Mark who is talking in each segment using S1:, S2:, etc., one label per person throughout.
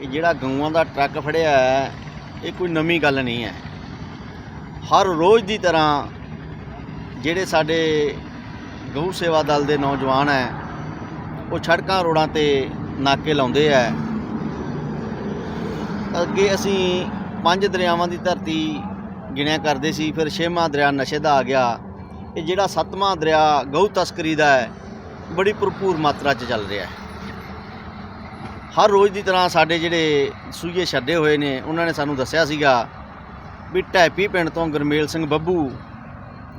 S1: ਇਹ ਜਿਹੜਾ ਗਊਆਂ ਦਾ ਟਰੱਕ ਫੜਿਆ ਹੈ, ਇਹ ਕੋਈ ਨਵੀਂ ਗੱਲ ਨਹੀਂ ਹੈ। ਹਰ ਰੋਜ਼ ਦੀ ਤਰ੍ਹਾਂ ਜਿਹੜੇ ਸਾਡੇ ਗਊ ਸੇਵਾ ਦਲ ਦੇ ਨੌਜਵਾਨ ਹੈ, ਉਹ ਸੜਕਾਂ ਰੋਡਾਂ ਤੇ ਨਾਕੇ ਲਾਉਂਦੇ ਹੈ। ਅੱਗੇ ਅਸੀਂ ਪੰਜ ਦਰਿਆਵਾਂ ਦੀ ਧਰਤੀ ਗਿਣਿਆ ਕਰਦੇ ਸੀ, ਫਿਰ ਛੇਵਾਂ ਦਰਿਆ ਨਸ਼ੇ ਦਾ ਆ ਗਿਆ। ਇਹ ਜਿਹੜਾ ਸੱਤਵਾਂ ਦਰਿਆ ਗਊ ਤਸਕਰੀ ਦਾ ਹੈ, ਬੜੀ ਭਰਪੂਰ ਮਾਤਰਾ 'ਚ ਚੱਲ ਰਿਹਾ ਹੈ। ਹਰ ਰੋਜ਼ ਦੀ ਤਰ੍ਹਾਂ ਸਾਡੇ ਜਿਹੜੇ ਸੂਈਏ ਛੱਡੇ ਹੋਏ ਨੇ, ਉਹਨਾਂ ਨੇ ਸਾਨੂੰ ਦੱਸਿਆ ਸੀਗਾ ਵੀ ਢੈਪੀ ਪਿੰਡ ਤੋਂ ਗੁਰਮੇਲ ਸਿੰਘ ਬੱਬੂ,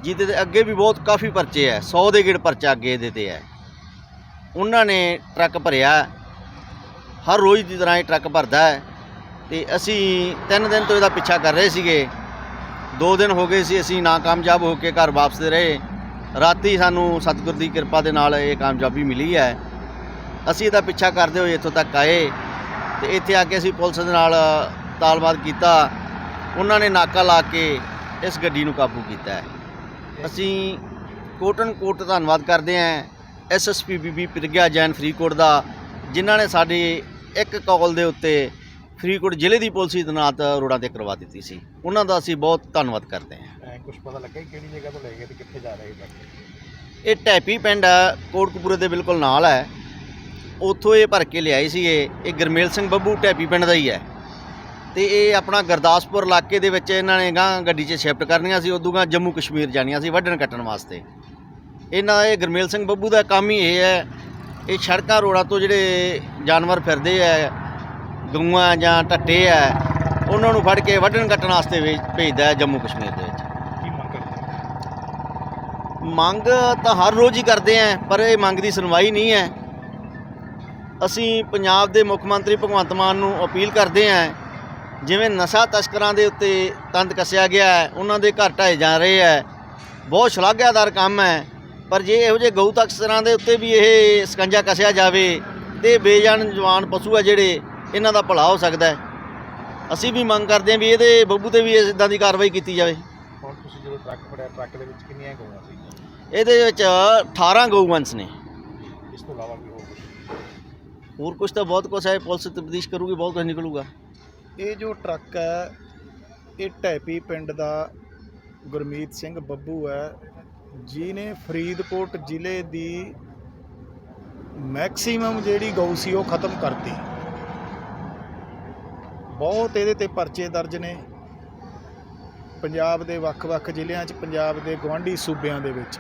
S1: ਜਿਹਦੇ ਤੇ ਅੱਗੇ ਵੀ ਬਹੁਤ ਕਾਫੀ ਪਰਚੇ ਹੈ 100 ਦੇ ਗੇੜ ਪਰਚਾ ਅੱਗੇ ਇਹਦੇ ਤੇ ਹੈ ਉਹਨਾਂ ਨੇ ਟਰੱਕ ਭਰਿਆ, ਹਰ ਰੋਜ਼ ਦੀ ਤਰ੍ਹਾਂ ਇਹ ਟਰੱਕ ਭਰਦਾ ਹੈ। ਤੇ ਅਸੀਂ ਤਿੰਨ ਦਿਨ ਤੋਂ ਇਹਦਾ ਪਿੱਛਾ ਕਰ ਰਹੇ ਸੀਗੇ। ਦੋ ਦਿਨ ਹੋ ਗਏ ਸੀ, ਅਸੀਂ ਨਾਕਾਮਯਾਬ ਹੋ ਕੇ ਘਰ ਵਾਪਸਦੇ ਰਹੇ। ਰਾਤੀ ਸਾਨੂੰ ਸਤਿਗੁਰ ਦੀ ਕਿਰਪਾ ਦੇ ਨਾਲ ਇਹ ਕਾਮਯਾਬੀ ਮਿਲੀ ਹੈ। ਅਸੀਂ ਇਹਦਾ ਪਿੱਛਾ ਕਰਦੇ ਹੋਏ ਇੱਥੋਂ ਤੱਕ ਆਏ ਤੇ ਇੱਥੇ ਆ ਕੇ ਅਸੀਂ ਪੁਲਿਸ ਦੇ ਨਾਲ ਤਾਲਬਾਦ ਕੀਤਾ। ਉਹਨਾਂ ਨੇ ਨਾਕਾ ਲਾ ਕੇ ਇਸ ਗੱਡੀ ਨੂੰ ਕਾਬੂ ਕੀਤਾ ਹੈ। ਅਸੀਂ ਕੋਟਨ ਕੋਟ ਧੰਨਵਾਦ ਕਰਦੇ ਹਾਂ ਐਸਐਸਪੀ ਬੀਬੀ ਪ੍ਰਗਿਆ ਜੈਨ ਫਰੀਦਕੋਟ ਦਾ ਜਿਨ੍ਹਾਂ ਨੇ ਸਾਡੀ ਇੱਕ ਕਾਲ ਦੇ ਉੱਤੇ ਫਰੀਦਕੋਟ ਜ਼ਿਲ੍ਹੇ ਦੀ ਪੁਲਿਸ ਤੈਨਾਤ ਰੋਡਾਂ ਤੇ ਕਰਵਾ ਦਿੱਤੀ ਸੀ। ਉਹਨਾਂ ਦਾ ਅਸੀਂ ਬਹੁਤ ਧੰਨਵਾਦ ਕਰਦੇ ਹਾਂ।
S2: ਕੁਝ ਪਤਾ ਲੱਗਾ ਕਿਹੜੀ ਜਗ੍ਹਾ ਤੋਂ ਲੈ ਗਏ ਤੇ ਕਿੱਥੇ ਜਾ ਰਹੇ
S1: ਇਹ ਟੈਪੀ ਪਿੰਡ ਕੋਟਕਪੂਰੇ ਦੇ ਬਿਲਕੁਲ ਨਾਲ ਹੈ। ਉੱਥੋਂ ਇਹ ਭਰ ਕੇ ਲਿਆਏ ਸੀਗੇ। ਇਹ ਗਰਮੇਲ ਸਿੰਘ ਬੱਬੂ ਟੈਪੀ ਪਿੰਡ ਦਾ ਹੀ ਹੈ। ਤੇ ਇਹ ਆਪਣਾ ਗੁਰਦਾਸਪੁਰ ਇਲਾਕੇ ਦੇ ਵਿੱਚ ਇਹਨਾਂ ਨੇ ਗਾਂ ਗੱਡੀ 'ਚ ਸ਼ਿਫਟ ਕਰਨੀਆਂ ਸੀ ਉਦੋਂ ਗਾਂ ਜੰਮੂ ਕਸ਼ਮੀਰ ਜਾਣੀਆਂ ਸੀ ਵੱਢਣ ਕੱਟਣ ਵਾਸਤੇ। ਇਹਨਾਂ ਇਹ ਗਰਮੇਲ ਸਿੰਘ ਬੱਬੂ ਦਾ ਕੰਮ ਹੀ ਇਹ ਹੈ ਇਹ ਸੜਕਾਂ ਰੋਡਾਂ ਤੋਂ ਜਿਹੜੇ ਜਾਨਵਰ ਫਿਰਦੇ ਆ ਗਊਆਂ ਜਾਂ ਟੱਟੇ ਆ ਉਹਨਾਂ ਨੂੰ ਫੜ ਕੇ ਵੱਢਣ ਕੱਟਣ ਵਾਸਤੇ ਭੇਜਦਾ ਜੰਮੂ ਕਸ਼ਮੀਰ ਦੇ ਵਿੱਚ।
S2: ਮੰਗ
S1: ਤਾਂ ਹਰ ਰੋਜ਼ ਹੀ ਕਰਦੇ ਆਂ ਪਰ ਇਹ ਮੰਗ ਦੀ ਸੁਣਵਾਈ ਨਹੀਂ ਹੈ। ਅਸੀਂ ਪੰਜਾਬ ਦੇ ਮੁੱਖ ਮੰਤਰੀ ਭਗਵੰਤ ਮਾਨ ਨੂੰ ਅਪੀਲ ਕਰਦੇ ਆਂ ਜਿਵੇਂ ਨਸ਼ਾ ਤਸਕਰਾਂ ਦੇ ਉੱਤੇ ਤੰਦ ਕੱਸਿਆ ਗਿਆ ਹੈ ਉਹਨਾਂ ਦੇ ਘਰ ਢਾਏ ਜਾ ਰਹੇ ਹੈ ਬਹੁਤ ਸ਼ਲਾਘਾਦਾਰ ਕੰਮ ਹੈ ਪਰ ਜੇ ਇਹੋ ਜਿਹੇ ਗਊ ਤਸਕਰਾਂ ਦੇ ਉੱਤੇ ਵੀ ਇਹ ਸਕੰਜਾ ਕੱਸਿਆ ਜਾਵੇ ਤੇ ਬੇਜਾਨ ਜਵਾਨ ਪਸ਼ੂ ਆ ਜਿਹੜੇ ਇਹਨਾਂ ਦਾ ਭਲਾ ਹੋ ਸਕਦਾ ਹੈ। ਅਸੀਂ ਵੀ ਮੰਗ ਕਰਦੇ ਆਂ ਵੀ ਇਹਦੇ ਬੱਬੂ ਤੇ ਵੀ ਇਦਾਂ ਦੀ ਕਾਰਵਾਈ ਕੀਤੀ ਜਾਵੇ।
S2: ਹੁਣ ਤੁਸੀਂ ਜਦੋਂ ਟਰੱਕ ਫੜਿਆ ਟਰੱਕ ਦੇ ਵਿੱਚ ਕਿੰਨੀਆਂ ਗਊਆਂ ਸੀ
S1: ਇਹਦੇ ਵਿੱਚ 18 ਗਊਵੰਸ਼ ਨੇ।
S2: ਇਸ ਤੋਂ ਇਲਾਵਾ ਵੀ ਹੋਰ ਕੁਝ
S1: ਹੋਰ ਕੁਝ ਤਾਂ ਬਹੁਤ ਕੁਝ ਹੈ, ਪੁਲਿਸ ਤਬਦੀਸ਼ ਕਰੂਗੀ, ਬਹੁਤ ਕੁਝ ਨਿਕਲੂਗਾ।
S3: ਇਹ ਜੋ ਟਰੱਕ ਹੈ, ਇਹ ਢੈਪੀ ਪਿੰਡ ਦਾ ਗੁਰਮੀਤ ਸਿੰਘ ਬੱਬੂ ਹੈ, ਜਿਹਨੇ ਫਰੀਦਕੋਟ ਜ਼ਿਲ੍ਹੇ ਦੀ ਮੈਕਸਿਮਮ ਜਿਹੜੀ ਗਊ ਸੀ, ਉਹ ਖਤਮ ਕਰਤੀ। ਬਹੁਤ ਇਹਦੇ ਤੇ ਪਰਚੇ ਦਰਜ ਨੇ। ਪੰਜਾਬ ਦੇ ਵੱਖ-ਵੱਖ ਜ਼ਿਲ੍ਹਿਆਂ 'ਚ, ਪੰਜਾਬ ਦੇ ਗਵਾਂਢੀ ਸੂਬਿਆਂ ਦੇ ਵਿੱਚ।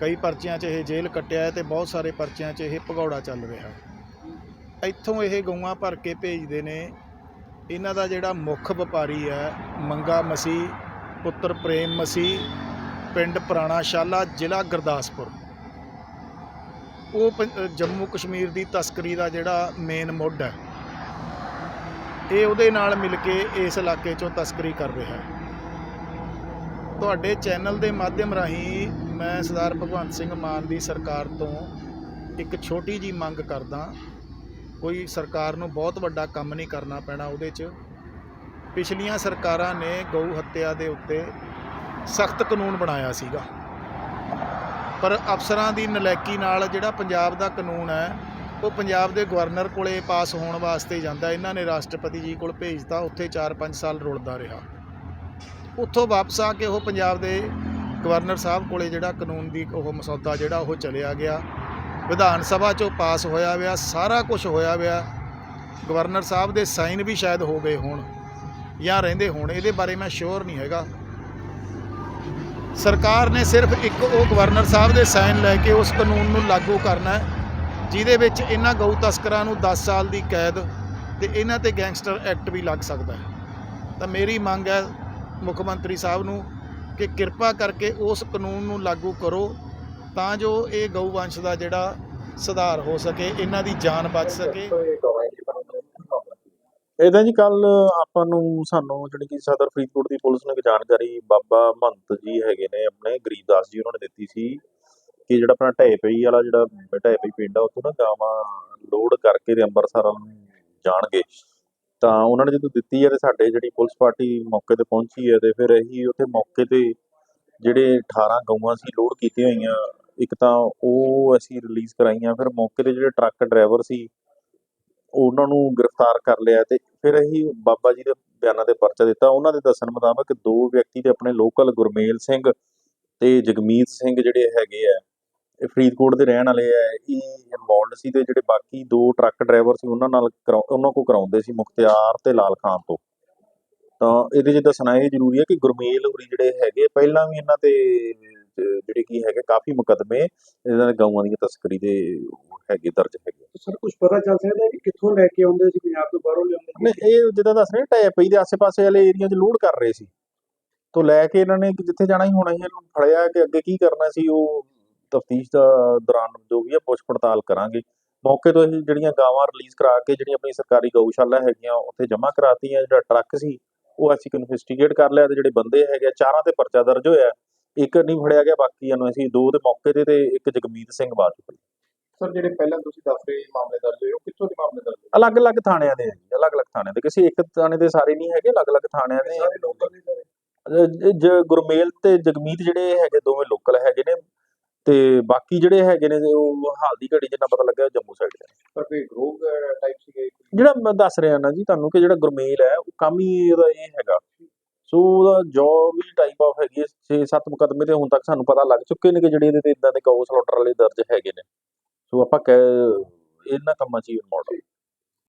S3: ਕਈ ਪਰਚਿਆਂ 'ਚ ਇਹ ਜੇਲ੍ਹ ਕੱਟਿਆ ਹੈ ਤੇ ਬਹੁਤ ਸਾਰੇ ਪਰਚਿਆਂ 'ਚ ਇਹ ਭਗੌੜਾ ਚੱਲ ਰਿਹਾ ਇੱਥੋਂ ਇਹ ਗਊਆਂ ਭਰ ਕੇ ਭੇਜਦੇ ਨੇ। ਇਹਨਾਂ ਦਾ ਜਿਹੜਾ ਮੁੱਖ ਵਪਾਰੀ ਹੈ, ਮੰਗਾ ਮਸੀਹ ਪੁੱਤਰ ਪ੍ਰੇਮ ਮਸੀਹ ਪਿੰਡ ਪੁਰਾਣਾ ਸ਼ਾਲਾ, ਜ਼ਿਲ੍ਹਾ ਗੁਰਦਾਸਪੁਰ। ਉਹ ਪੰ- ਜੰਮੂ ਕਸ਼ਮੀਰ ਦੀ ਤਸਕਰੀ ਦਾ ਜਿਹੜਾ ਮੇਨ ਮੁੱਢ ਹੈ। ਇਹ ਉਹਦੇ ਨਾਲ ਮਿਲ ਕੇ ਇਸ ਇਲਾਕੇ 'ਚੋਂ ਤਸਕਰੀ ਕਰ ਰਿਹਾ ਹੈ। ਤੁਹਾਡੇ ਚੈਨਲ ਦੇ ਮਾਧਿਅਮ ਰਾਹੀਂ ਮੈਂ ਸਰਦਾਰ ਭਗਵੰਤ ਸਿੰਘ ਮਾਨ ਦੀ ਸਰਕਾਰ ਤੋਂ ਇੱਕ ਛੋਟੀ ਜੀ ਮੰਗ ਕਰਦਾ ਕੋਈ ਸਰਕਾਰ ਨੂੰ ਬਹੁਤ ਵੱਡਾ ਕੰਮ ਨਹੀਂ ਕਰਨਾ ਪੈਣਾ ਉਹਦੇ 'ਚ। ਪਿਛਲੀਆਂ ਸਰਕਾਰਾਂ ਨੇ ਗਊ ਹੱਤਿਆ ਦੇ ਉੱਤੇ ਸਖਤ ਕਾਨੂੰਨ ਬਣਾਇਆ ਸੀਗਾ। ਪਰ ਅਫਸਰਾਂ ਦੀ ਨਲੈਕੀ ਨਾਲ ਜਿਹੜਾ ਪੰਜਾਬ ਦਾ ਕਾਨੂੰਨ ਹੈ, ਉਹ ਪੰਜਾਬ ਦੇ ਗਵਰਨਰ ਕੋਲੇ ਪਾਸ ਹੋਣ ਵਾਸਤੇ ਜਾਂਦਾ। ਇਹਨਾਂ ਨੇ ਰਾਸ਼ਟਰਪਤੀ ਜੀ ਕੋਲ ਭੇਜਤਾ, ਉੱਥੇ 4-5 ਸਾਲ ਰੁਲਦਾ ਰਿਹਾ। ਉੱਥੋਂ ਵਾਪਸ ਆ ਕੇ ਉਹ ਪੰਜਾਬ ਦੇ ਗਵਰਨਰ ਸਾਹਿਬ ਕੋਲੇ ਜਿਹੜਾ ਕਾਨੂੰਨ ਦੀ ਉਹ ਮਸੌਦਾ ਜਿਹੜਾ ਉਹ ਚਲਿਆ ਗਿਆ। ਵਿਧਾਨ ਸਭਾ ਚੋਂ ਪਾਸ ਹੋਇਆ ਵਿਆ, ਸਾਰਾ ਕੁਝ ਹੋਇਆ ਵਿਆ। ਗਵਰਨਰ ਸਾਹਿਬ ਦੇ ਸਾਈਨ ਵੀ ਸ਼ਾਇਦ ਹੋ ਗਏ ਹੋਣ ਜਾਂ ਰਹਿੰਦੇ ਹੋਣ, ਇਹਦੇ ਬਾਰੇ ਮੈਂ ਸ਼ੋਰ ਨਹੀਂ ਹੈਗਾ। ਸਰਕਾਰ ਨੇ ਸਿਰਫ ਇੱਕ ਉਹ ਗਵਰਨਰ ਸਾਹਿਬ ਦੇ ਸਾਈਨ ਲੈ ਕੇ ਉਸ ਕਾਨੂੰਨ ਨੂੰ ਲਾਗੂ ਕਰਨਾ ਹੈ, ਜਿਹਦੇ ਵਿੱਚ ਇਹਨਾਂ ਗਊ ਤਸਕਰਾਂ ਨੂੰ 10 ਸਾਲ ਦੀ ਕੈਦ ਤੇ ਇਹਨਾਂ ਤੇ ਗੈਂਗਸਟਰ ਐਕਟ ਵੀ ਲੱਗ ਸਕਦਾ ਹੈ। ਤਾਂ ਮੇਰੀ ਮੰਗ ਹੈ ਮੁੱਖ ਮੰਤਰੀ ਸਾਹਿਬ ਨੂੰ ਕਿ ਕਿਰਪਾ ਕਰਕੇ ਉਸ ਕਾਨੂੰਨ ਨੂੰ ਲਾਗੂ ਕਰੋ ਤਾਂ ਜੋ ਇਹ ਗਊ ਵੰਸ਼ ਦਾ ਜਿਹੜਾ ਸੁਧਾਰ ਹੋ ਸਕੇ, ਇਹਨਾਂ ਦੀ ਜਾਨ ਬਚ ਸਕੇ।
S4: ਇਦਾਂ ਜੀ ਕੱਲ ਆਪਾਂ ਨੂੰ ਸਾਨੂੰ ਜਿਹੜੀ ਕਿ ਸਦਰ ਫਰੀਦਕੋਟ ਦੀ ਪੁਲਿਸ ਨੂੰ ਇੱਕ ਜਾਣਕਾਰੀ ਬਾਬਾ ਮਹੰਤ ਜੀ ਹੈਗੇ ਨੇ, ਆਪਣੇ ਗਰੀਬਦਾਸ ਜੀ ਉਹਨਾਂ ਨੇ ਦਿੱਤੀ ਸੀ ਕਿ ਜਿਹੜਾ ਆਪਣਾ ਢਹਿ ਪਈ ਵਾਲਾ ਜਿਹੜਾ ਢਹਿ ਪਈ ਪਿੰਡ ਆ, ਉੱਥੋਂ ਨਾ ਗਾਵਾਂ ਲੋਡ ਕਰਕੇ ਤੇ ਅੰਮ੍ਰਿਤਸਰ ਨੂੰ ਜਾਣਗੇ। ਤਾਂ ਉਹਨਾਂ ਨੇ ਜਦੋਂ ਦਿੱਤੀ ਹੈ ਤੇ ਸਾਡੇ ਜਿਹੜੀ ਪੁਲਿਸ ਪਾਰਟੀ ਮੌਕੇ ਤੇ ਪਹੁੰਚੀ ਹੈ ਤੇ ਫਿਰ ਅਸੀਂ ਉੱਥੇ ਮੌਕੇ ਤੇ ਜਿਹੜੇ 18 ਗਊਆਂ ਸੀ ਲੋਡ ਕੀਤੀਆਂ ਹੋਈਆਂ, ਇੱਕ ਤਾਂ ਉਹ ਅਸੀਂ ਰਿਲੀਜ਼ ਕਰਾਈਆਂ, ਫਿਰ ਮੌਕੇ ਤੇ ਜਿਹੜੇ ਟਰੱਕ ਡਰਾਈਵਰ ਸੀ, ਉਹਨਾਂ ਨੂੰ ਗ੍ਰਿਫਤਾਰ ਕਰ ਲਿਆ ਤੇ ਫਿਰ ਅਸੀਂ ਬਾਬਾ ਜੀ ਦੇ ਬਿਆਨਾਂ ਤੇ ਪਰਚਾ ਦਿੱਤਾ। ਉਹਨਾਂ ਦੇ ਦੱਸਣ ਮੁਤਾਬਕ ਦੋ ਵਿਅਕਤੀ ਤੇ ਆਪਣੇ ਲੋਕਲ ਗੁਰਮੇਲ ਸਿੰਘ ਤੇ ਜਗਮੀਤ ਸਿੰਘ ਜਿਹੜੇ ਹੈਗੇ ਆ ਫਰੀਦਕੋਟ ਦੇ ਰਹਿਣ ਵਾਲੇ ਆ ਇਹ ਇਨਵੋਲਡ ਸੀ ਤੇ ਜਿਹੜੇ ਬਾਕੀ ਦੋ ਟਰੱਕ ਡਰਾਈਵਰ ਸੀ ਉਹਨਾਂ ਨਾਲ ਉਹਨਾਂ ਕੋ ਕਰਾਉਂਦੇ ਸੀ ਮੁਖਤਿਆਰ ਤੇ ਲਾਲ ਖਾਨ ਤੋਂ। ਤਾਂ ਇਹਦੇ 'ਚ ਦੱਸਣਾ ਇਹ ਜ਼ਰੂਰੀ ਹੈ ਕਿ ਗੁਰਮੇਲ ਹੋਰੀ ਜਿਹੜੇ ਹੈਗੇ ਪਹਿਲਾਂ ਵੀ ਇਹਨਾਂ ਤੇ ਜਿਹੜੇ ਕੀ ਹੈਗੇ ਕਾਫੀ ਮੁਕੱਦਮੇ ਇਹਨਾਂ ਦੇ ਗਊਆਂ ਦੀਆਂ ਤਸਕਰੀ ਦੇ ਹੈਗੇ ਦਰਜ ਹੈਗੇ
S2: ਸਰ ਕੁਝ ਪਤਾ ਚੱਲ ਸਕਦਾ ਕਿ ਕਿੱਥੋਂ ਲੈ ਕੇ ਆਉਂਦੇ ਸੀ ਪੰਜਾਬ ਤੋਂ ਬਾਹਰੋਂ ਲਿਆਉਂਦੇ
S4: ਨਹੀਂ ਇਹ ਜਿੱਦਾਂ ਦੱਸ ਰਹੇ ਟੈ ਪਈ ਦੇ ਆਸੇ-ਪਾਸੇ ਵਾਲੇ ਏਰੀਆ 'ਚ ਲੋਡ ਕਰ ਰਹੇ ਸੀ। ਤੋਂ ਲੈ ਕੇ ਇਹਨਾਂ ਨੇ ਜਿੱਥੇ ਜਾਣਾ ਹੀ ਹੋਣਾ ਸੀ ਇਹਨੂੰ ਫੜਿਆ ਕਿ ਅੱਗੇ ਕੀ ਕਰਨਾ ਸੀ ਉਹ ਤਫਤੀਸ਼ ਦਾ ਦੌਰਾਨ ਜੋ ਵੀ ਹੈ ਪੁੱਛ ਪੜਤਾਲ ਕਰਾਂਗੇ। ਮੌਕੇ ਤੋਂ ਅਸੀਂ ਜਿਹੜੀਆਂ ਗਾਵਾਂ ਰਿਲੀਜ਼ ਕਰਾ ਕੇ ਜਿਹੜੀ ਆਪਣੀ ਸਰਕਾਰੀ ਗਊਸ਼ਾਲਾ ਹੈਗੀਆਂ ਉੱਥੇ ਜਮ੍ਹਾਂ ਕਰਾਤੀਆਂ ਜਿਹੜਾ ਟਰੱਕ ਸੀ ਉਹ ਅਸੀਂ ਇਨਵੈਸਟੀਗੇਟ ਕਰ ਲਿਆ ਤੇ ਜਿਹੜੇ ਬੰਦੇ ਹੈਗੇ ਚਾਰਾਂ ਤੇ ਪਰਚਾ ਦਰਜ ਹੋਇਆ। ਇੱਕ ਨਹੀਂ ਫੜਿਆ ਗਿਆ ਬਾਕੀਆਂ ਨੂੰ ਅਸੀਂ ਦੋ ਦੇ ਮੌਕੇ ਤੇ ਤੇ ਇੱਕ ਜਗਮੀਤ ਸਿੰਘ ਫੜਿਆ।
S2: ਸਰ ਜਿਹੜੇ ਪਹਿਲਾਂ ਤੁਸੀਂ ਦੱਸ ਰਹੇ ਮਾਮਲੇ ਦਰਜ ਹੋਏ ਉਹ ਕਿੱਥੋਂ ਦੇ ਮਾਮਲੇ ਦਰਜ ਹੋਏ?
S4: ਅਲੱਗ-ਅਲੱਗ ਥਾਣਿਆਂ ਦੇ ਹੈ ਜੀ ਅਲੱਗ-ਅਲੱਗ ਥਾਣਿਆਂ ਦੇ। ਕਿਸੇ ਇੱਕ ਥਾਣੇ ਦੇ ਸਾਰੇ ਨਹੀਂ ਹੈਗੇ ਅਲੱਗ-ਅਲੱਗ ਥਾਣਿਆਂ ਦੇ। ਜ ਗੁਰਮੇਲ ਤੇ ਜਗਮੀਤ ਜਿਹੜੇ ਹੈਗੇ ਦੋਵੇਂ ਲੋਕਲ ਹੈਗੇ ਨੇ। ਤੇ ਬਾਕੀ ਜਿਹੜੇ ਹੈਗੇ ਨੇ ਉਹ ਹਾਲ ਦੀ ਘੜੀ ਜਿੰਨਾ ਪਤਾ ਲੱਗਾ ਜੰਮੂ ਸਾਈਡ ਦੇ ਨੇ।
S2: ਪਰ ਕੋਈ ਗਰੋਹ ਟਾਈਪ ਸੀਗੇ
S4: ਜਿਹੜਾ ਮੈਂ ਦੱਸ ਰਿਹਾ ਨਾ ਜੀ ਤੁਹਾਨੂੰ ਕਿ ਜਿਹੜਾ ਗੁਰਮੇਲ ਹੈ ਉਹ ਕੰਮ ਹੀ ਇਹਦਾ ਇਹ ਹੈਗਾ। ਸੋ ਉਹਦਾ ਜੋ ਵੀ ਟਾਈਪ ਆਫ ਹੈਗੀ 6-7 ਮੁਕੱਦਮੇ ਤੇ ਹੁਣ ਤੱਕ ਸਾਨੂੰ ਪਤਾ ਲੱਗ ਚੁੱਕੇ ਨੇ ਕਿ ਜਿਹੜੇ ਇਹਦੇ ਤੇ ਇਦਾਂ ਦੇ ਗਊ ਸਲੌਟਰ ਵਾਲੇ ਦਰਜ ਹੈਗੇ ਨੇ। ਸੋ ਆਪਾਂ ਕਹਿ ਇਹਨਾਂ ਕੰਮਾਂ 'ਚ ਹੀ ਇਨਵੋਲਵ